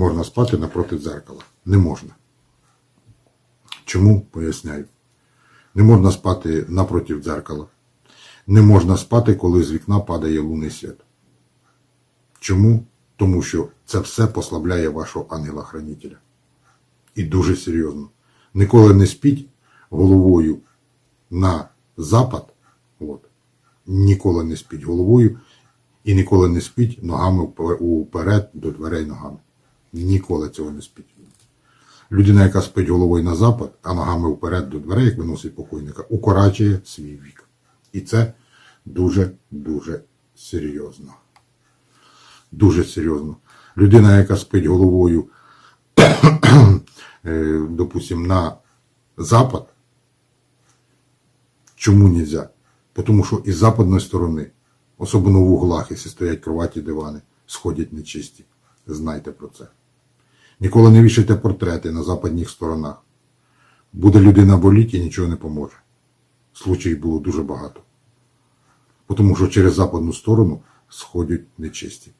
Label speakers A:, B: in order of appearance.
A: можна спати напроти дзеркала. Не можна. Чому? Поясняю. Не можна спати напроти дзеркала. Не можна спати, коли з вікна падає лунний світ. Чому? Тому що це все послабляє вашого ангела-хранителя. І дуже серйозно. Ніколи не спіть головою на запад. От. Ніколи не спіть головою і ніколи не спіть ногами уперед до дверей ногами. Ніколи цього не спіть. Людина, яка спить головою на запад, а ногами вперед до дверей, як виносить покойника, укорачує свій вік. І це дуже-дуже серйозно. Дуже серйозно. Людина, яка спить головою, е, допустим, на запад, чому нельзя? Тому що із западної сторони, особливо в углах, якщо стоять кроваті, дивани, сходять нечисті. Знайте про це. Ніколи не вішайте портрети на западніх сторонах. Буде людина боліти і нічого не поможе. Случаїв було дуже багато. Тому що через западну сторону сходять нечисті.